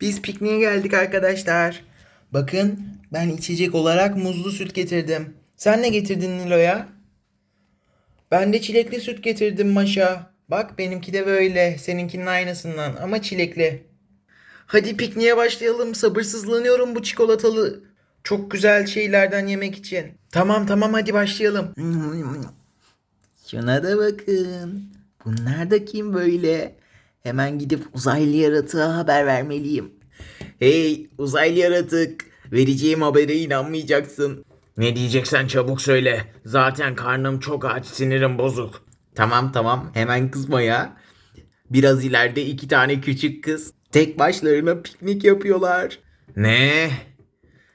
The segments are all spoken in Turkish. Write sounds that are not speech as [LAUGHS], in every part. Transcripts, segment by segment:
Biz pikniğe geldik arkadaşlar. Bakın ben içecek olarak muzlu süt getirdim. Sen ne getirdin Nilo'ya? Ben de çilekli süt getirdim Maşa. Bak benimki de böyle. Seninkinin aynısından ama çilekli. Hadi pikniğe başlayalım. Sabırsızlanıyorum bu çikolatalı çok güzel şeylerden yemek için. Tamam tamam hadi başlayalım. Şuna da bakın. Bunlar da kim böyle? Hemen gidip uzaylı yaratığa haber vermeliyim. Hey uzaylı yaratık. Vereceğim habere inanmayacaksın. Ne diyeceksen çabuk söyle. Zaten karnım çok aç sinirim bozuk. Tamam tamam hemen kızma ya. Biraz ileride iki tane küçük kız tek başlarına piknik yapıyorlar. Ne?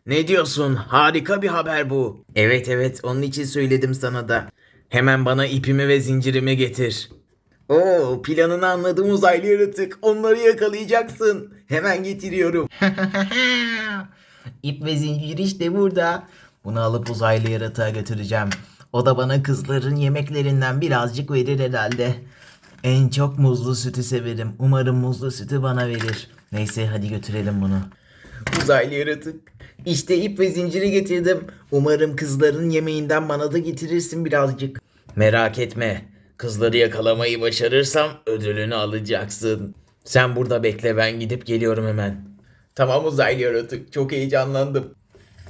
Ne diyorsun? Harika bir haber bu. Evet evet onun için söyledim sana da. Hemen bana ipimi ve zincirimi getir. Oo planını anladım uzaylı yaratık. Onları yakalayacaksın. Hemen getiriyorum. [LAUGHS] İp ve zincir işte burada. Bunu alıp uzaylı yaratığa götüreceğim. O da bana kızların yemeklerinden birazcık verir herhalde. En çok muzlu sütü severim. Umarım muzlu sütü bana verir. Neyse hadi götürelim bunu. Uzaylı yaratık. İşte ip ve zinciri getirdim. Umarım kızların yemeğinden bana da getirirsin birazcık. Merak etme. Kızları yakalamayı başarırsam ödülünü alacaksın. Sen burada bekle ben gidip geliyorum hemen. Tamam uzaylı yaratık. Çok heyecanlandım.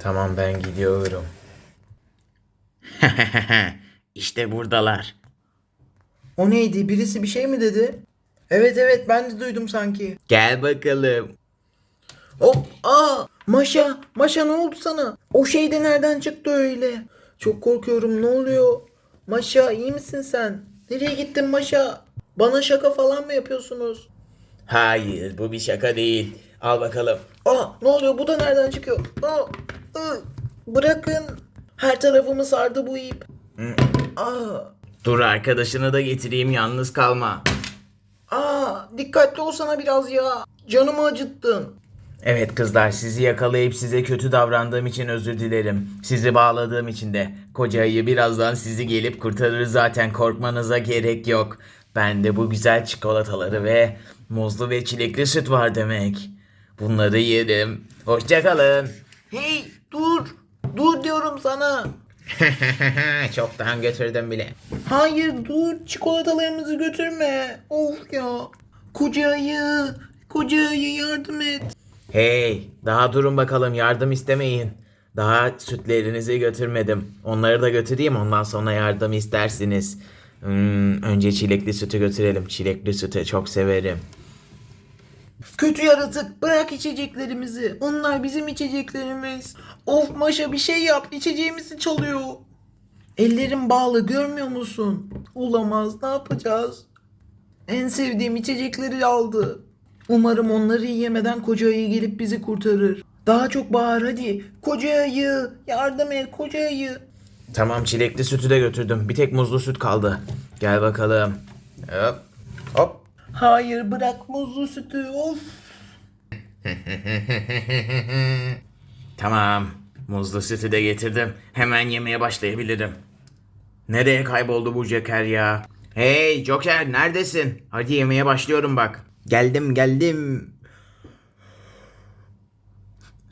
Tamam ben gidiyorum. [LAUGHS] işte buradalar. O neydi? Birisi bir şey mi dedi? Evet evet ben de duydum sanki. Gel bakalım. Hop aa Maşa Maşa ne oldu sana? O şey de nereden çıktı öyle? Çok korkuyorum ne oluyor? Maşa iyi misin sen? Nereye gittin Maşa? Bana şaka falan mı yapıyorsunuz? Hayır bu bir şaka değil. Al bakalım. Aa ne oluyor bu da nereden çıkıyor? Aa, ı, bırakın. Her tarafımı sardı bu ip. Aa. Dur arkadaşını da getireyim yalnız kalma. Aa, dikkatli olsana biraz ya. Canımı acıttın. Evet kızlar sizi yakalayıp size kötü davrandığım için özür dilerim. Sizi bağladığım için de. Koca ayı birazdan sizi gelip kurtarır zaten korkmanıza gerek yok. Bende bu güzel çikolataları ve muzlu ve çilekli süt var demek. Bunları yerim. Hoşçakalın. Hey dur. Dur diyorum sana. [LAUGHS] Çoktan götürdüm bile. Hayır dur çikolatalarımızı götürme. Of ya. Koca ayı. Koca ayı yardım et. Hey daha durun bakalım yardım istemeyin. Daha sütlerinizi götürmedim. Onları da götüreyim ondan sonra yardım istersiniz. Hmm, önce çilekli sütü götürelim. Çilekli sütü çok severim. Kötü yaratık bırak içeceklerimizi. Onlar bizim içeceklerimiz. Of Maşa bir şey yap içeceğimizi çalıyor. Ellerim bağlı görmüyor musun? Olamaz ne yapacağız? En sevdiğim içecekleri aldı. Umarım onları yiyemeden koca ayı gelip bizi kurtarır. Daha çok bağır hadi. Koca ayı yardım et koca ayı. Tamam çilekli sütü de götürdüm. Bir tek muzlu süt kaldı. Gel bakalım. Hop. Hop. Hayır bırak muzlu sütü of. [LAUGHS] tamam. Muzlu sütü de getirdim. Hemen yemeye başlayabilirim. Nereye kayboldu bu Joker ya? Hey Joker neredesin? Hadi yemeye başlıyorum bak. Geldim geldim.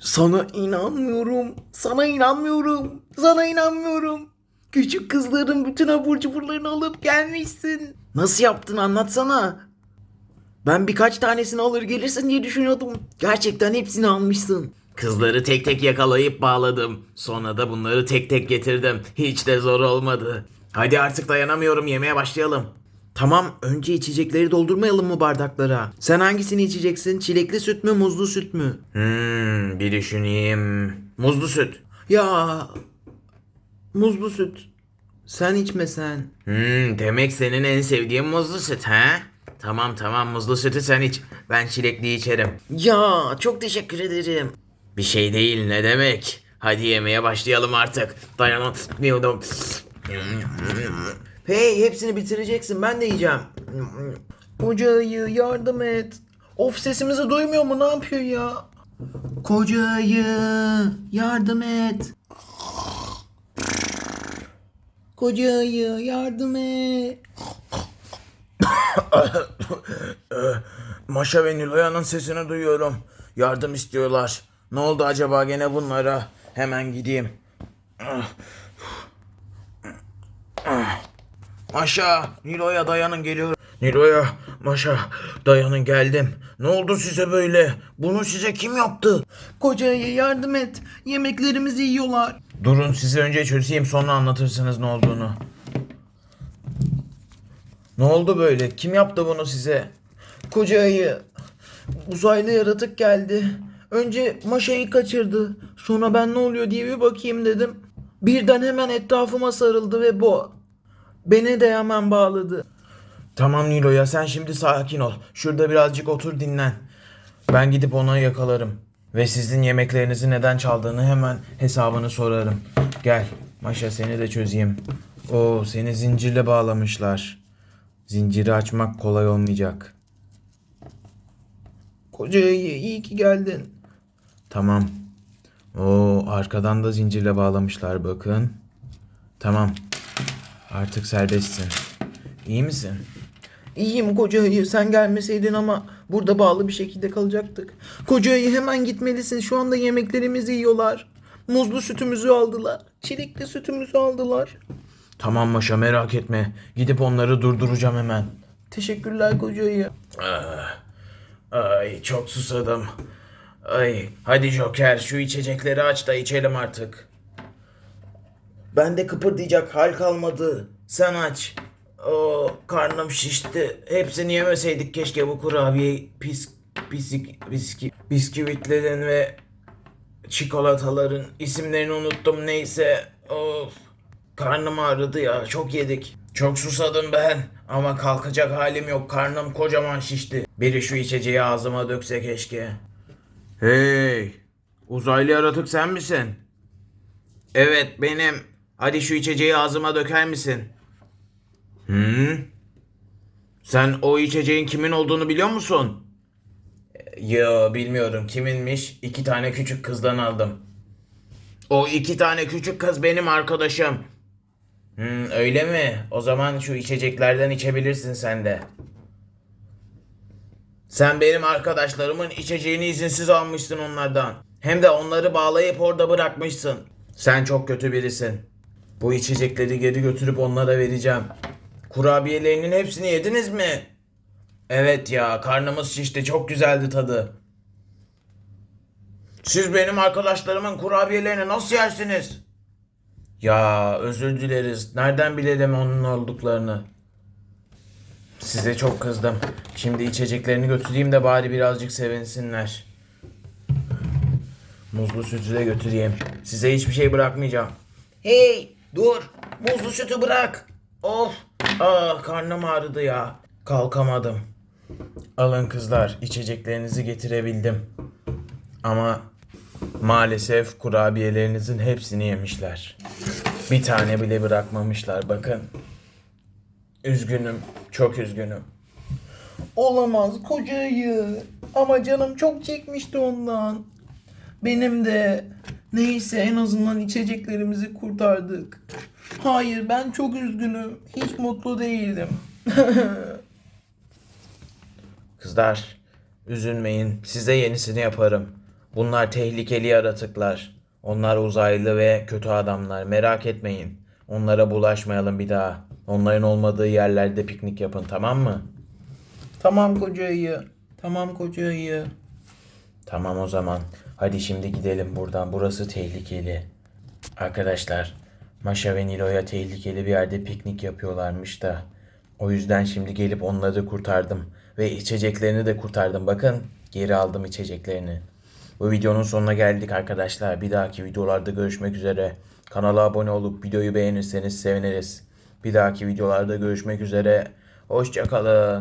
Sana inanmıyorum. Sana inanmıyorum. Sana inanmıyorum. Küçük kızların bütün abur cuburlarını alıp gelmişsin. Nasıl yaptın anlatsana. Ben birkaç tanesini alır gelirsin diye düşünüyordum. Gerçekten hepsini almışsın. Kızları tek tek yakalayıp bağladım. Sonra da bunları tek tek getirdim. Hiç de zor olmadı. Hadi artık dayanamıyorum yemeye başlayalım. Tamam önce içecekleri doldurmayalım mı bardaklara? Sen hangisini içeceksin? Çilekli süt mü muzlu süt mü? Hmm, bir düşüneyim. Muzlu süt. Ya muzlu süt. Sen içmesen. Hmm, demek senin en sevdiğin muzlu süt ha? Tamam tamam muzlu sütü sen iç. Ben çilekli içerim. Ya çok teşekkür ederim. Bir şey değil ne demek. Hadi yemeye başlayalım artık. Dayanamıyorum. Hey hepsini bitireceksin ben de yiyeceğim. Koca ayı yardım et. Of sesimizi duymuyor mu ne yapıyor ya? Koca ayı yardım et. Koca ayı yardım et. Maşa ve Niloya'nın sesini duyuyorum. Yardım istiyorlar. Ne oldu acaba gene bunlara? Hemen gideyim. Maşa, Nilo'ya dayanın geliyorum. Nilo'ya, Maşa, dayanın geldim. Ne oldu size böyle? Bunu size kim yaptı? Kocaya yardım et. Yemeklerimizi yiyorlar. Durun sizi önce çözeyim sonra anlatırsınız ne olduğunu. Ne oldu böyle? Kim yaptı bunu size? Koca ayı. Uzaylı yaratık geldi. Önce Maşa'yı kaçırdı. Sonra ben ne oluyor diye bir bakayım dedim. Birden hemen etrafıma sarıldı ve bu beni de hemen bağladı. Tamam Nilo ya sen şimdi sakin ol. Şurada birazcık otur dinlen. Ben gidip onu yakalarım. Ve sizin yemeklerinizi neden çaldığını hemen hesabını sorarım. Gel Maşa seni de çözeyim. Oo seni zincirle bağlamışlar. Zinciri açmak kolay olmayacak. Koca ayı iyi ki geldin. Tamam. Oo arkadan da zincirle bağlamışlar bakın. Tamam. Artık serbestsin. İyi misin? İyiyim koca ayı. Sen gelmeseydin ama burada bağlı bir şekilde kalacaktık. Koca ayı hemen gitmelisin. Şu anda yemeklerimizi yiyorlar. Muzlu sütümüzü aldılar. Çilekli sütümüzü aldılar. Tamam Maşa merak etme. Gidip onları durduracağım hemen. Teşekkürler koca ayı. Ay çok susadım. Ay hadi Joker şu içecekleri aç da içelim artık. Ben de kıpırdayacak hal kalmadı. Sen aç. O karnım şişti. Hepsini yemeseydik keşke bu kurabiye pis bisik biski bisküvitlerin ve çikolataların isimlerini unuttum neyse. Of. Karnım ağrıdı ya çok yedik. Çok susadım ben ama kalkacak halim yok. Karnım kocaman şişti. Biri şu içeceği ağzıma dökse keşke. Hey! Uzaylı yaratık sen misin? Evet benim. Hadi şu içeceği ağzıma döker misin? Hı? Sen o içeceğin kimin olduğunu biliyor musun? Yo bilmiyorum kiminmiş. İki tane küçük kızdan aldım. O iki tane küçük kız benim arkadaşım. Hmm, öyle mi? O zaman şu içeceklerden içebilirsin sen de. Sen benim arkadaşlarımın içeceğini izinsiz almışsın onlardan. Hem de onları bağlayıp orada bırakmışsın. Sen çok kötü birisin. Bu içecekleri geri götürüp onlara vereceğim. Kurabiyelerinin hepsini yediniz mi? Evet ya karnımız şişti çok güzeldi tadı. Siz benim arkadaşlarımın kurabiyelerini nasıl yersiniz? Ya özür dileriz. Nereden bilelim onun olduklarını? Size çok kızdım. Şimdi içeceklerini götüreyim de bari birazcık sevinsinler. Muzlu sütü de götüreyim. Size hiçbir şey bırakmayacağım. Hey dur. Muzlu sütü bırak. Of. Ah karnım ağrıdı ya. Kalkamadım. Alın kızlar içeceklerinizi getirebildim. Ama maalesef kurabiyelerinizin hepsini yemişler. Bir tane bile bırakmamışlar bakın. Üzgünüm, çok üzgünüm. Olamaz kocayı. Ama canım çok çekmişti ondan. Benim de. Neyse en azından içeceklerimizi kurtardık. Hayır ben çok üzgünüm. Hiç mutlu değilim. [LAUGHS] Kızlar, üzülmeyin. Size yenisini yaparım. Bunlar tehlikeli yaratıklar. Onlar uzaylı ve kötü adamlar. Merak etmeyin. Onlara bulaşmayalım bir daha. Onların olmadığı yerlerde piknik yapın tamam mı? Tamam koca ayı. Tamam koca ayı. Tamam o zaman. Hadi şimdi gidelim buradan. Burası tehlikeli. Arkadaşlar, Maşa ve Nilo'ya tehlikeli bir yerde piknik yapıyorlarmış da. O yüzden şimdi gelip onları kurtardım. Ve içeceklerini de kurtardım. Bakın geri aldım içeceklerini. Bu videonun sonuna geldik arkadaşlar. Bir dahaki videolarda görüşmek üzere. Kanala abone olup videoyu beğenirseniz seviniriz. Bir dahaki videolarda görüşmek üzere. Hoşçakalın.